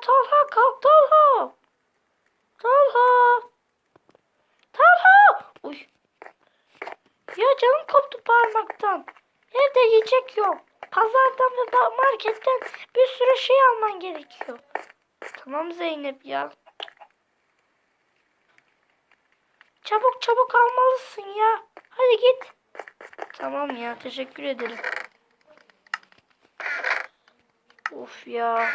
Talha kalk Talha. Talha. Talha. Uy. Ya canım koptu parmaktan. Evde yiyecek yok. Pazardan ve marketten bir sürü şey alman gerekiyor. Tamam Zeynep ya. Çabuk çabuk almalısın ya. Hadi git. Tamam ya teşekkür ederim. Of ya.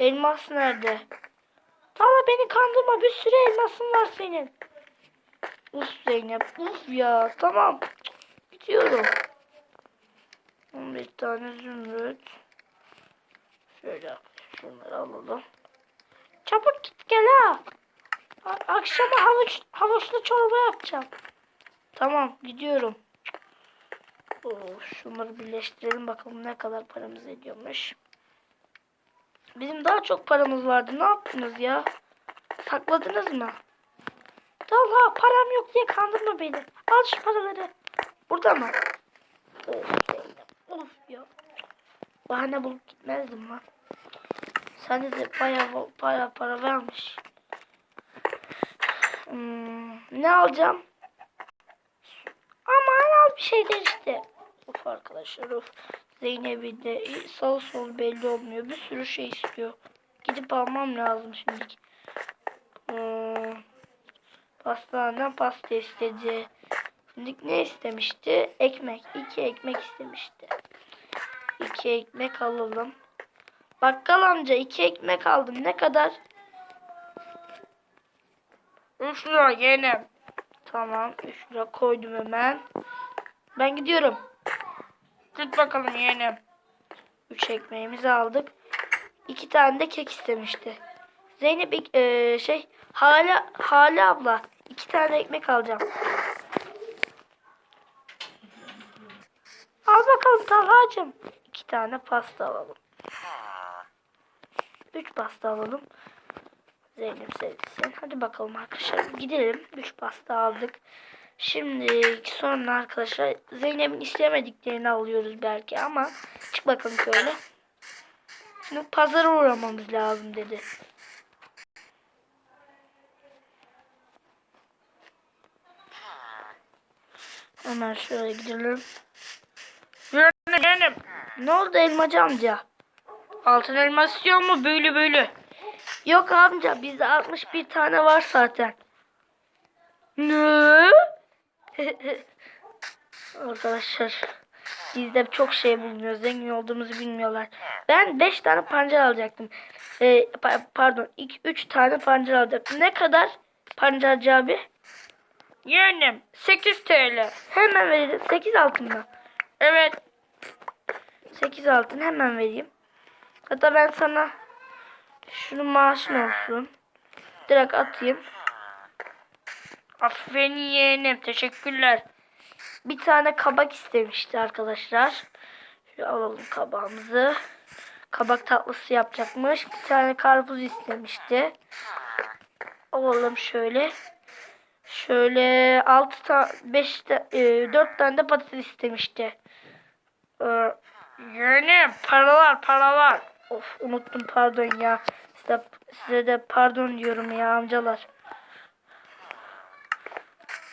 Elmas nerede? Valla beni kandırma bir sürü elmasın var senin. Uf Zeynep uf ya tamam. Gidiyorum. 11 tane zümrüt. Şöyle şunları alalım. Çabuk git gel ha. Akşama havuç, havuçlu çorba yapacağım. Tamam gidiyorum. Oo, şunları birleştirelim bakalım ne kadar paramız ediyormuş. Bizim daha çok paramız vardı. Ne yaptınız ya? Sakladınız mı? Talha param yok diye kandırma beni. Al şu paraları. Burada mı? Of. Of ya. Bahane bulup gitmezdim lan. Sen de bayağı bayağı para vermiş. Hmm, ne alacağım? Aman al bir şeyler işte. Of arkadaşlar of. Zeynep'in de sağ sol belli olmuyor. Bir sürü şey istiyor. Gidip almam lazım şimdi. Hmm, pastaneden pasta istedi. Şimdi ne istemişti? Ekmek. İki ekmek istemişti. İki ekmek alalım. Bakkal amca iki ekmek aldım. Ne kadar? Üç lira yeğenim. Tamam. Üç lira koydum hemen. Ben gidiyorum. Git bakalım yeğenim. Üç ekmeğimizi aldık. İki tane de kek istemişti. Zeynep eee, şey Hale, Hale abla iki tane ekmek alacağım. Al bakalım Talha'cığım. İki tane pasta alalım. Üç pasta alalım. Zeynep sevsin. Hadi bakalım arkadaşlar gidelim. Üç pasta aldık. Şimdi sonra arkadaşlar Zeynep'in istemediklerini alıyoruz belki ama çık bakalım şöyle. Şimdi pazara uğramamız lazım dedi. Hemen şöyle gidelim. Yeğenim. Ne oldu elmacı amca? Altın elma istiyor mu? Böyle böyle. Yok amca bizde 61 tane var zaten. Ne? Arkadaşlar bizde çok şey bulunuyor. Zengin olduğumuzu bilmiyorlar. Ben 5 tane pancar alacaktım. Ee, pa- pardon 3 tane pancar alacaktım. Ne kadar pancarcı abi? Yeğenim 8 TL. Hemen verelim. 8 altın mı? Evet. 8 altın hemen vereyim. Hatta ben sana şunun maaşın olsun. Direkt atayım. Aferin yeğenim. Teşekkürler. Bir tane kabak istemişti arkadaşlar. Şöyle alalım kabağımızı. Kabak tatlısı yapacakmış. Bir tane karpuz istemişti. Alalım şöyle. Şöyle 6 tane 5 4 tane de patates istemişti. Ee, Yeğenim paralar paralar. Of unuttum pardon ya. Size, size de pardon diyorum ya amcalar.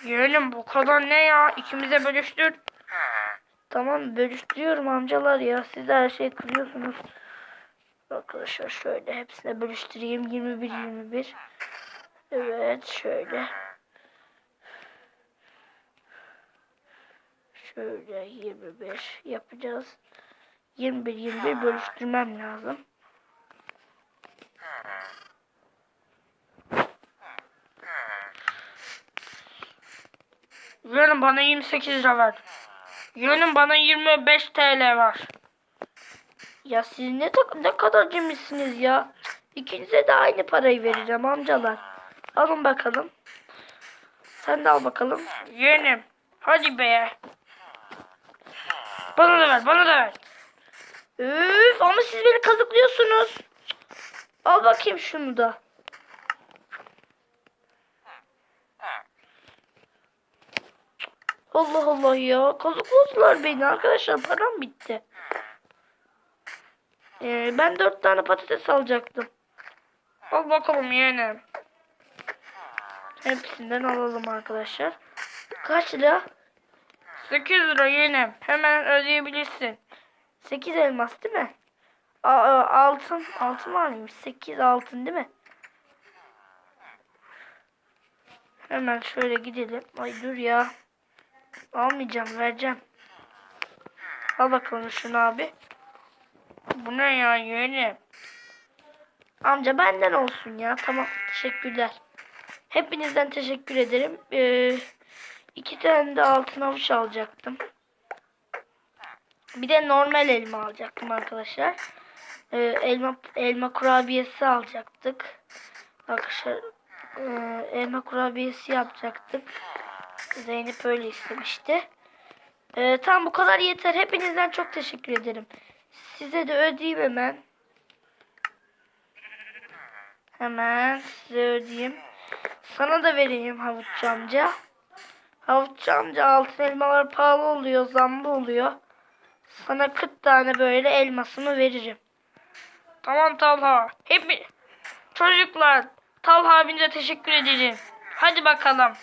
Yeğenim bu kadar ne ya? İkimize bölüştür. Tamam bölüştürüyorum amcalar ya. Siz de her şeye kızıyorsunuz. Arkadaşlar şöyle hepsine bölüştüreyim. 21 21. Evet şöyle. Şöyle 25 yapacağız. 21 21 bölüştürmem lazım. Yarın bana 28 lira ver. Yarın bana 25 TL var. Ya siz ne, ne kadar cimrisiniz ya. İkinize de aynı parayı vereceğim amcalar. Alın bakalım. Sen de al bakalım. Yeğenim. Hadi be. Bana da ver, bana da ver. Üf ama siz beni kazıklıyorsunuz. Al bakayım şunu da. Allah Allah ya. Kazıkladılar beni arkadaşlar. Param bitti. Ee, ben dört tane patates alacaktım. Al bakalım yeğenim. Hepsinden alalım arkadaşlar. Kaç lira? 8 lira yeğenim. Hemen ödeyebilirsin. 8 elmas değil mi? A- a- altın. Altın var mıymış? 8 altın değil mi? Hemen şöyle gidelim. Ay dur ya. Almayacağım vereceğim. Al bakalım şunu abi. Bu ne ya yeğenim? Amca benden olsun ya. Tamam teşekkürler. Hepinizden teşekkür ederim. Ee, iki tane de altın avuç alacaktım. Bir de normal elma alacaktım arkadaşlar. Ee, elma elma kurabiyesi alacaktık. Arkadaşlar e, elma kurabiyesi yapacaktık. Zeynep öyle istemişti. Ee, tam bu kadar yeter. Hepinizden çok teşekkür ederim. Size de ödeyeyim hemen. Hemen size ödeyeyim. Sana da vereyim havuççu amca. Havuççu amca altın elmalar pahalı oluyor, zamlı oluyor. Sana 40 tane böyle elmasımı veririm. Tamam Talha. Hep çocuklar Talha abinize teşekkür edelim. Hadi bakalım.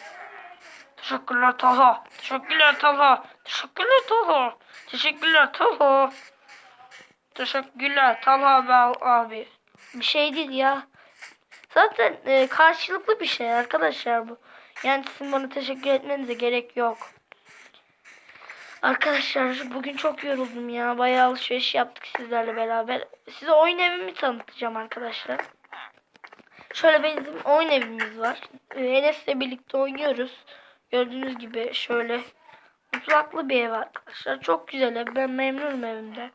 Teşekkürler Talha. Teşekkürler Talha. Teşekkürler Talha. Teşekkürler Talha. Teşekkürler Talha abi. abi. Bir şey değil ya. Zaten e, karşılıklı bir şey arkadaşlar bu. Yani sizin bana teşekkür etmenize gerek yok. Arkadaşlar bugün çok yoruldum ya. Bayağı alışveriş yaptık sizlerle beraber. Size oyun evimi tanıtacağım arkadaşlar. Şöyle bizim oyun evimiz var. Ee, Enes'le birlikte oynuyoruz. Gördüğünüz gibi şöyle mutfaklı bir ev arkadaşlar. Çok güzel ev. Ben memnunum evimden.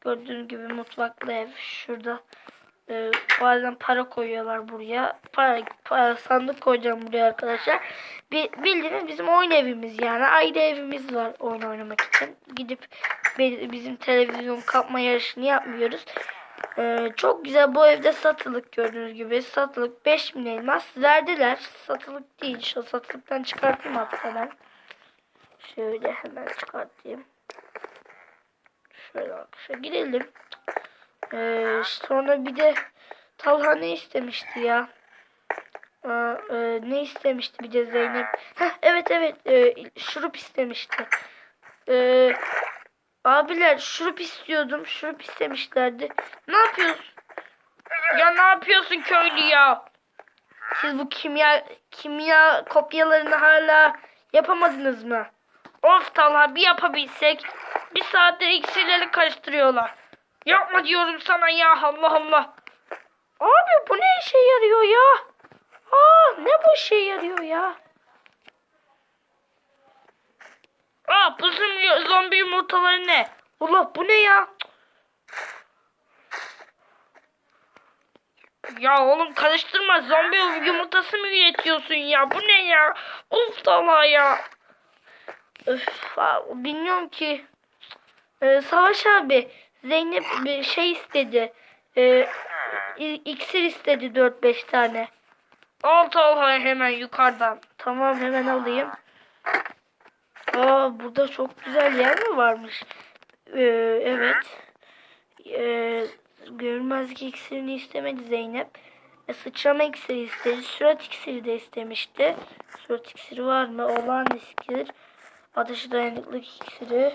Gördüğünüz gibi mutfaklı ev. Şurada e, bazen para koyuyorlar buraya. Para, para sandık koyacağım buraya arkadaşlar. Bir, bildiğiniz bizim oyun evimiz yani. Ayrı evimiz var oyun oynamak için. Gidip bizim televizyon kapma yarışını yapmıyoruz. Ee, çok güzel bu evde satılık gördüğünüz gibi. Satılık 5000 elmas verdiler. Satılık değil. Şu satılıktan çıkartayım hatta ben. Şöyle hemen çıkartayım. Şöyle arkadaşlar girelim. Ee, sonra bir de Talha ne istemişti ya? Ee, e, ne istemişti bir de Zeynep? Heh, evet evet e, şurup istemişti. Ee, abiler şurup istiyordum. Şurup istemişlerdi. Ne yapıyorsun? Ya ne yapıyorsun köylü ya? Siz bu kimya kimya kopyalarını hala yapamadınız mı? Of Talha bir yapabilsek. Bir saattir iksirleri karıştırıyorlar. Yapma diyorum sana ya Allah Allah. Abi bu ne işe yarıyor ya? Aa ne bu işe yarıyor ya? Aa bu zombi, yumurtaları ne? Allah bu ne ya? Ya oğlum karıştırma zombi yumurtası mı üretiyorsun ya? Bu ne ya? Of Talha ya. Öf, bilmiyorum ki. Ee, Savaş abi Zeynep bir şey istedi. Ee, iksir istedi 4-5 tane. Al Talha hemen yukarıdan. Tamam hemen alayım. Aa burada çok güzel yer mi varmış? Ee, evet. Ee, görünmezlik iksirini istemedi Zeynep. E, sıçrama iksiri istedi. Sürat iksiri de istemişti. Sürat iksiri var mı? Olan iksir. Ateşe dayanıklık iksiri.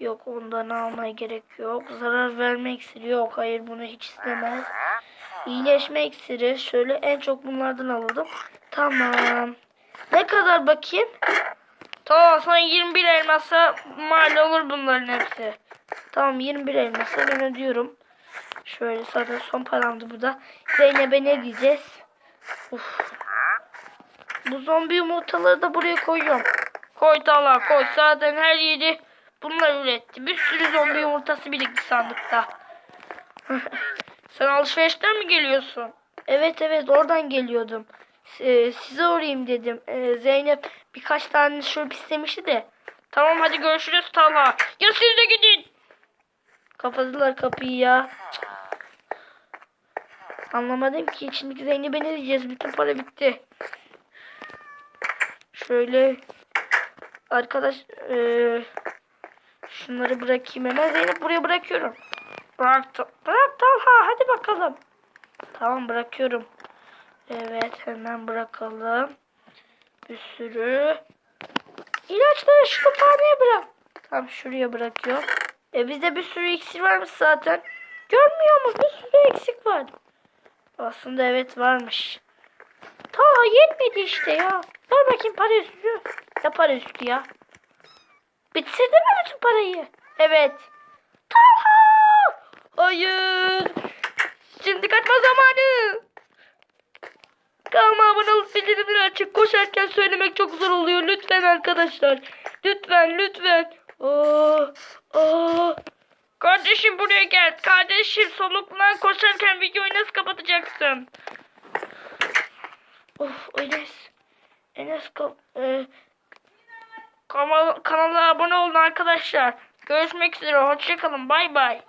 Yok ondan almaya gerek yok. Zarar verme iksiri yok. Hayır bunu hiç istemez. İyileşme iksiri. Şöyle en çok bunlardan alalım. Tamam. Ne kadar bakayım? Tamam sana 21 elmasa mal olur bunların hepsi. Tamam 21 elmasa ben ödüyorum. Şöyle zaten son paramdı bu da. Zeynep'e ne diyeceğiz? Uf. Bu zombi yumurtaları da buraya koyuyorum. Koy Talha koy. Zaten her yeri bunlar üretti. Bir sürü zombi yumurtası birikti sandıkta. Sen alışverişten mi geliyorsun? Evet evet oradan geliyordum. Ee, size uğrayayım dedim. Ee, Zeynep birkaç tane şurup istemişti de. Tamam hadi görüşürüz Talha. Ya siz de gidin. Kapadılar kapıyı ya. Anlamadım ki içindeki Zeynep'e ne diyeceğiz? Bütün para bitti. Şöyle arkadaş eee, şunları bırakayım hemen. Zeynep buraya bırakıyorum. Bırak, bırak Talha hadi bakalım. Tamam bırakıyorum. Evet hemen bırakalım. Bir sürü. İlaçları şu kütüphaneye bırak. Tamam şuraya bırakıyorum. E bizde bir sürü iksir varmış zaten. Görmüyor musun? Bir sürü eksik var. Aslında evet varmış. Ta yetmedi işte ya. Ver bakayım para üstü. Ne para üstü ya? Bitirdin mi bütün parayı? Evet. Talha! Hayır. Şimdi kaçma zamanı. Kanalıma abone olup bildirimleri açık. Koşarken söylemek çok zor oluyor. Lütfen arkadaşlar. Lütfen lütfen. Aa, aa. Kardeşim buraya gel. Kardeşim soluklan koşarken videoyu nasıl kapatacaksın? Of Enes. Enes kap e, kanala, kanala abone olun arkadaşlar. Görüşmek üzere. Hoşçakalın. Bay bay.